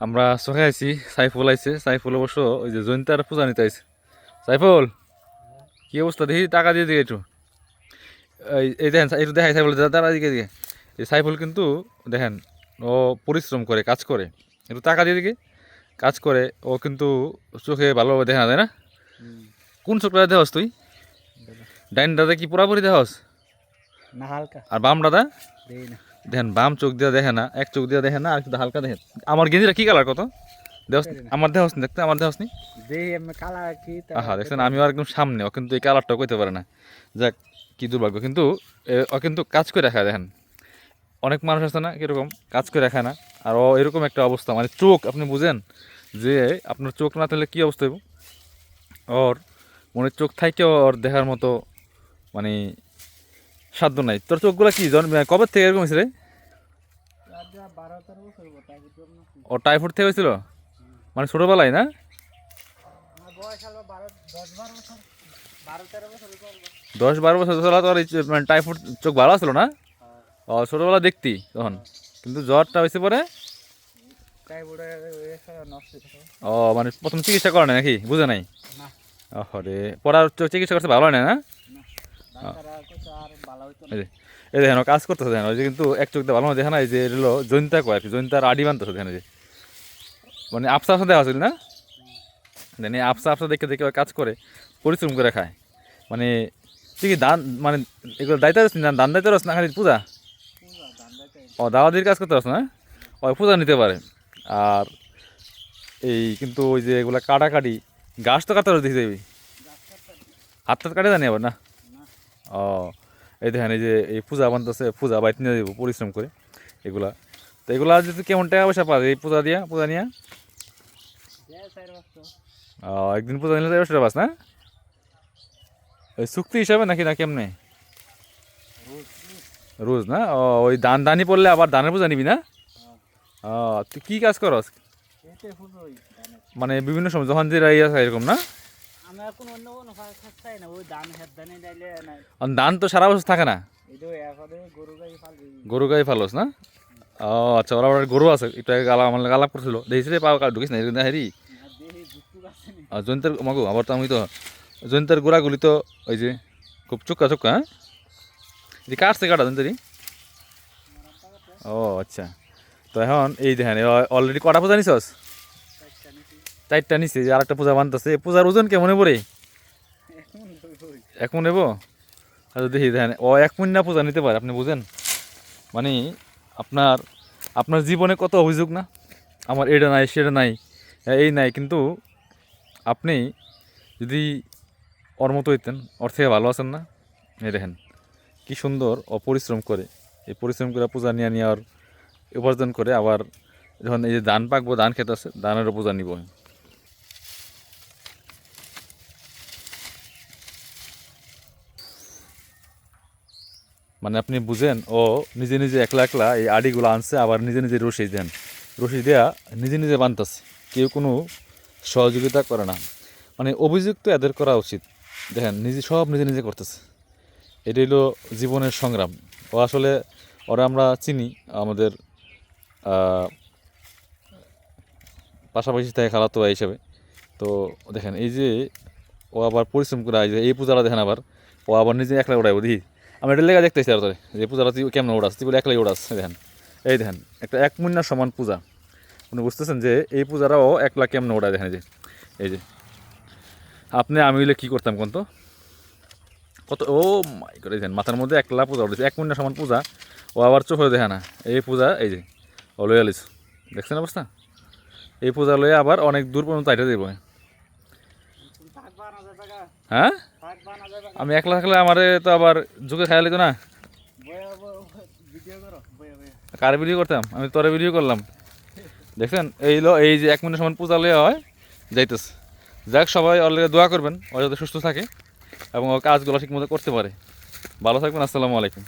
আমরা চোখে আইছি সাইফুল আইছে। সাইফুল অবশ্য ওই যে জয়ন্তার পূজা নিতে আইছে। সাইফুল কি অবস্থা? দেখি টাকা দিয়ে দিকে একটু। এই দেখেন একটু দেখাই সাইফুল তারা দিকে দিকে। এই সাইফুল কিন্তু দেখেন ও পরিশ্রম করে কাজ করে। একটু টাকা দিয়ে দিকে কাজ করে। ও কিন্তু চোখে ভালোভাবে দেখা যায় না? কোন চোখটা দেহস তুই? ডাইন দাদা কি পুরাপুরি দেহস না হালকা। আর বাম দাদা? না। দেখেন বাম চোখ দিয়ে দেখে না এক চোখ দিয়ে দেখে না আর কিন্তু হালকা দেখেন। আমার গেঞ্জিটা কি কালার কত? আমার দেহস নি দেখতে আমার তা আহা দেখছেন আমিও একদম সামনে ও কিন্তু এই কালারটাও কইতে পারে না। যাক কি দুর্ভাগ্য কিন্তু ও কিন্তু কাজ করে রাখা দেখেন। অনেক মানুষ আছে না কীরকম কাজ করে রাখা না আর ও এরকম একটা অবস্থা। মানে চোখ আপনি বুঝেন যে আপনার চোখ না থাকলে কী অবস্থা হইব? ওর মনে চোখ থাইকে ওর দেখার মতো মানে সাধ্য নাই। তোর চোখগুলো কি জন্ম কবে থেকে এরকম হয়েছে রে বারো তেরো বছর হব, তাই কিন্তু আমার ও টাইফয়েড থেকে হয়েছিল? মানে ছোটোবেলায় না? দশ বারো বছর চলা তোর মানে টাইফয়েড চোখ ভালো আসলো না? ও ছোটোবেলা দেখতি তখন কিন্তু জ্বরটা হয়েছে পরে? হয়ে। ও মানে প্রথম চিকিৎসা করে নাকি? বুঝে নাই? না। ওহরে পড়ার চিকিৎসা করতে ভালো হয় না? না। এই দেখেন কাজ করতেছে দেখেন ওই যে কিন্তু এক চোখ ভালো দেখে না এই যে এগুলো জৈন্তা কয় আর কি জৈন্তার আডি বানতেছে দেখেন যে। মানে আফসা আপসা দেওয়া ছিল না? দেন এই আপসা আপসা দেখে দেখে কাজ করে পরিশ্রম করে খায়। মানে তুই কি দান মানে এগুলো দায়িত্ব রস না দান দায়িত্ব রস না খালি পূজা? ও দাওয়াদির কাজ করতে পারছ না ওই পূজা নিতে পারে। আর এই কিন্তু ওই যে এগুলা কাটাকাটি গাছ তো কাটতে দেখি যাবি হাত টাত কাটে জানি আবার না। ও এই দেখেন এই যে এই পূজা বানতেছে পূজা বাইতে নিয়ে যাব পরিশ্রম করে এগুলা। তো এগুলা যদি কেমন টাকা পয়সা পাবে এই পূজা দিয়া পূজা নিয়ে? চার একদিন পূজা নিলে টাকা পাস না? ওই চুক্তি হিসাবে নাকি না কেমনে? রোজ না? ও ওই দান দানি পড়লে আবার দানের পূজা নিবি না? ও তুই কী কাজ করস? মানে বিভিন্ন সময় যখন যে রাই আছে এরকম না? ধান তো সারা বছর থাকে না? গরু গাই ফালোস না? ও আচ্ছা ওরা গরু আছে আগে গালা আমার গালাপ করছিল দেখিস রে পাও ঢুকিস না এরকম হেরি জয়ন্তের মাগো আবার তো আমি তো জয়ন্তের গোড়াগুলি তো ওই যে খুব চুক্কা চুক্কা হ্যাঁ যে কাটছে কাটা জয়ন্তরি ও আচ্ছা। তো এখন এই দেখেন অলরেডি কটা পূজা নিছস? চারটা নিছে। যে আরেকটা পূজা বানতেছে। পূজার ওজন কেমন পড়ে এখন নেব আচ্ছা দেখি দেখেন। ও এক মুন্না পূজা নিতে পারে আপনি বুঝেন? মানে আপনার আপনার জীবনে কত অভিযোগ না? আমার এটা নাই সেটা নাই এই নাই কিন্তু আপনি যদি ওর মতো হইতেন ওর থেকে ভালো আছেন না? এই দেখেন কি সুন্দর অপরিশ্রম করে। এই পরিশ্রম করে পূজা নিয়ে নিয়ে আর উপার্জন করে আবার যখন এই যে ধান পাকবো, ধান খেতে আছে ধানেরও পূজা নিব মানে আপনি বুঝেন, ও নিজে নিজে একলা একলা এই আডিগুলো আনছে, আবার নিজে নিজে রশি দেন। রশি দেয়া নিজে নিজে বানতেছে, কেউ কোনো সহযোগিতা করে না। মানে অভিযোগ তো এদের করা উচিত। দেখেন, নিজে সব নিজে নিজে করতেছে। এটাই হলো জীবনের সংগ্রাম। ও আসলে, ওরা আমরা চিনি, আমাদের পাশাপাশি থাকে খালাতো ভাই হিসাবে। তো দেখেন, এই যে ও আবার পরিশ্রম করে যে, এই পূজাটা দেখেন আবার, ও আবার নিজে একলা উড়াইব দেখি। আমি এটা লেগে দেখতেছি আর তোরে, যে পূজাটা তুই কেমন উড়াস, তুই বলে একলাই উড়াস, দেখেন। এই দেখেন, একটা এক মুন্নার সমান পূজা। আপনি বুঝতেছেন যে এই পূজাটাও একলা কেমন উড়ায় দেখেন যে, এই যে। আপনি, আমি হইলে কী করতাম কোন তো? কত, ও মাই করে দেখেন, মাথার মধ্যে একলা পূজা উঠেছে এক মুন্নার সমান পূজা। ও আবার চোখ হয়ে দেখে না, এই পূজা, এই যে ও লয়ে দেখছেন অবস্থা? এই পূজা লয়ে আবার অনেক দূর পর্যন্ত আইটা দেবো। হ্যাঁ? আমি একলা থাকলে আমারে তো আবার যুগে খাইয়া লিতো না? করো ভিডিও করতাম? আমি তোরে ভিডিও করলাম। দেখছেন? এই লো, এই যে এক মিনিট সমান পূজা লইয়া হয়, যাইতেছে। যাক, সবাই অলরেডি দোয়া করবেন, ও যাতে সুস্থ থাকে এবং ও কাজগুলো ঠিক মতো করতে পারে। ভালো থাকবেন, আসসালামু আলাইকুম।